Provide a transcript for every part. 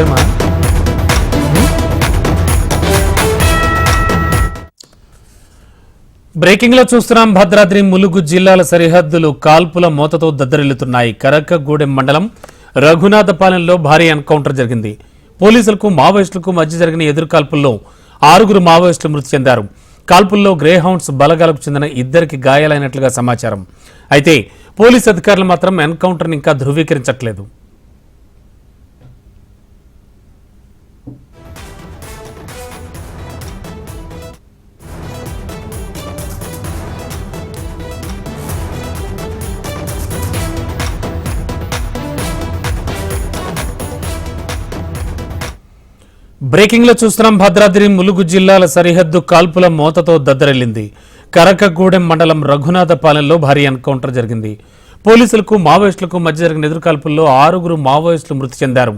tema. బ్రేకింగ్లో చూస్తున్నాం భద్రాద్రి ములుగు జిల్లాల సరిహద్దులు కాల్పుల మోతతో దద్దరిల్లుతున్నాయి. కరకగూడెం మండలం రఘునాథపాలెంలో భారీ ఎన్కౌంటర్ జరిగింది. పోలీసులకు మావోయిస్టులకు మధ్య జరిగిన ఎదురుకాల్పుల్లో ఆరుగురు మావోయిస్టులు మృతి చెందారు. కాల్పుల్లో గ్రే హౌండ్స్ బలగాలకు చెందిన ఇద్దరికి గాయాలైనట్లుగా సమాచారం. అయితే పోలీసు అధికారులు మాత్రం ఎన్కౌంటర్ ఇంకా ధృవీకరించట్లేదు. బ్రేకింగ్లో చూస్తున్నాం. భద్రాద్రి ములుగు జిల్లాల సరిహద్దు కాల్పుల మోతతో దద్దరిల్లింది. కరకగూడెం మండలం రఘునాథపాలెంలో భారీ ఎన్కౌంటర్ జరిగింది. పోలీసులకు మావోయిస్టులకు మధ్య జరిగిన ఎదురు కాల్పుల్లో ఆరుగురు మావోయిస్టులు మృతి చెందారు.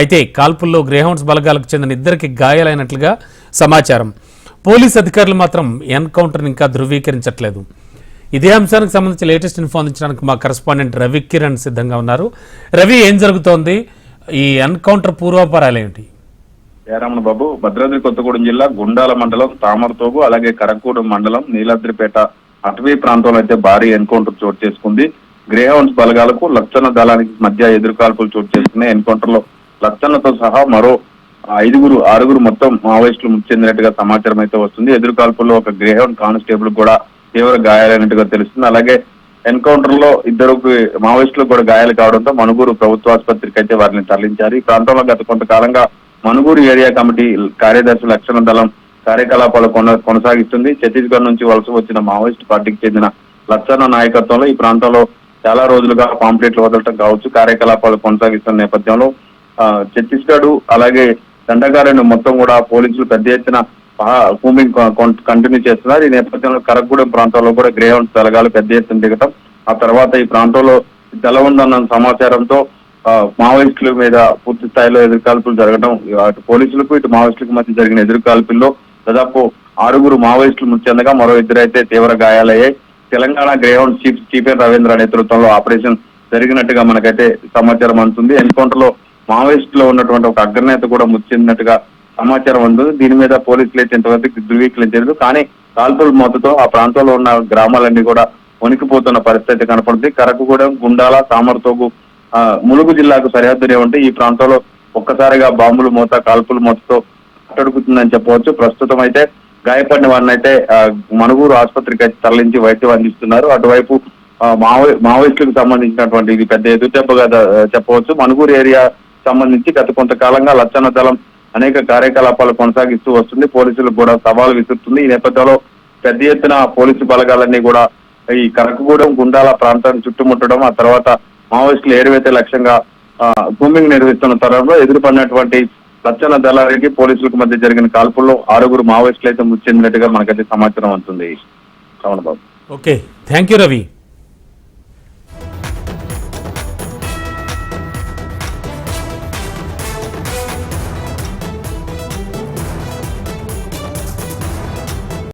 అయితే కాల్పుల్లో గ్రేహౌండ్స్ బలగాలకు చెందిన ఇద్దరికి గాయాలైనట్లుగా సమాచారం. పోలీస్ అధికారులు మాత్రం ఎన్కౌంటర్ని ఇంకా ధృవీకరించట్లేదు. ఇదే అంశానికి సంబంధించి లేటెస్ట్ ఇన్ఫో అందించడానికి మా కరస్పాండెంట్ రవి కిరణ్ సిద్ధంగా ఉన్నారు. రవి ఏం జరుగుతోంది? ఈ ఎన్కౌంటర్ పూర్వాపరాలు ఏంటి జయరామన్ బాబు భద్రాద్రి కొత్తగూడెం జిల్లా గుండాల మండలం తామరతోగు అలాగే కరకూడెం మండలం నీలాద్రిపేట అటవీ ప్రాంతంలో అయితే భారీ ఎన్కౌంటర్ చోటు చేసుకుంది. గ్రేహౌండ్స్ బలగాలకు లక్షణ దళానికి మధ్య ఎదురుకాల్పులు చోటు చేసుకున్న ఎన్కౌంటర్లో లక్షణతో సహా మరో ఐదుగురు ఆరుగురు మొత్తం మావోయిస్టులు మృతి చెందినట్టుగా సమాచారం అయితే వస్తుంది. ఎదురుకాల్పుల్లో ఒక గ్రేహౌండ్ కానిస్టేబుల్ కూడా తీవ్ర గాయాలైనట్టుగా తెలుస్తుంది. అలాగే ఎన్కౌంటర్లో ఇద్దరు మావోయిస్టులు కూడా గాయాలు కావడంతో మనుగూరు ప్రభుత్వ ఆసుపత్రికి అయితే వారిని తరలించారు. ఈ ప్రాంతంలో గత కొంతకాలంగా మనుగూరు ఏరియా కమిటీ కార్యదర్శి లక్షణ దళం కార్యకలాపాలు కొన కొనసాగిస్తుంది. ఛత్తీస్గఢ్ నుంచి వలస వచ్చిన మావోయిస్ట్ పార్టీకి చెందిన లచ్చన్న నాయకత్వంలో ఈ ప్రాంతంలో చాలా రోజులుగా పాంప్లెట్లు వదలటం కావచ్చు. కార్యకలాపాలు కొనసాగిస్తున్న నేపథ్యంలో ఛత్తీస్గఢ్ అలాగే దండకారణ్యం మొత్తం కూడా పోలీసులు పెద్ద ఎత్తున కూమింగ్ కంటిన్యూ చేస్తున్నారు. ఈ నేపథ్యంలో కరగూడెం ప్రాంతంలో కూడా గ్రేహౌండ్ బలగాలు పెద్ద ఎత్తున దిగటం ఆ తర్వాత ఈ ప్రాంతంలో జల ఉందన్న సమాచారంతో మావోయిస్టుల మీద పూర్తి స్థాయిలో ఎదురుకాల్పులు జరగడం అటు పోలీసులకు ఇటు మావోయిస్టులకు మధ్య జరిగిన ఎదురుకాల్పుల్లో దాదాపు ఆరుగురు మావోయిస్టులు మృతి చెందగా మరో ఇద్దరైతే తీవ్ర గాయాలయ్యాయి. Telangana greyhound chief Stephen Ravindra నేతృత్వంలో ఆపరేషన్ జరిగినట్టుగా మనకైతే సమాచారం అందుతుంది. ఎన్కౌంటర్లో మావోయిస్టులో ఉన్నటువంటి ఒక అగ్రనేత కూడా మృతి చెందినట్టుగా సమాచారం అందుతుంది. దీని మీద పోలీసులు అయితే ఇంతవరకు ధృవీకరించలేదు కానీ కాల్పుల మద్దతు ఆ ప్రాంతంలో ఉన్న గ్రామాలన్నీ కూడా వణికిపోతున్న పరిస్థితి కనపడుతుంది. కరకుగూడెం గుండాల సామర్తోగు ములుగు జిల్లాకు సరిహద్దునే ఉంటే ఈ ప్రాంతంలో ఒక్కసారిగా బాంబులు మూత కాల్పులు మోతతో అట్టడుకుతుందని చెప్పవచ్చు. ప్రస్తుతం అయితే గాయపడిన వారిని అయితే ఆ, మనుగూరు ఆసుపత్రికి అయితే తరలించి వైద్యం అందిస్తున్నారు. అటువైపు మావో మావోయిస్టులకు సంబంధించినటువంటి ఇది పెద్ద ఎదుటెబ్బగా చెప్పవచ్చు. మనుగూరు ఏరియా సంబంధించి గత కొంతకాలంగా లచ్చన్న దళం అనేక కార్యకలాపాలు కొనసాగిస్తూ వస్తుంది. పోలీసులకు కూడా సవాలు విసురుతుంది. ఈ నేపథ్యంలో పెద్ద ఎత్తున పోలీసు బలగాలన్నీ కూడా ఈ కనకగూడెం గుండాల ప్రాంతాన్ని చుట్టుముట్టడం ఆ తర్వాత మావోయిస్టులు ఏరువైతే లక్ష్యంగా కూంబింగ్ నిర్వహిస్తున్న తరంలో ఎదురుపడినటువంటి లచ్చన దళారికి పోలీసులకు మధ్య జరిగిన కాల్పుల్లో ఆరుగురు మావోయిస్టులు అయితే మృతి చెందినట్టుగా మనకైతే సమాచారం అవుతుంది Shravana Babu okay. Thank you Ravi.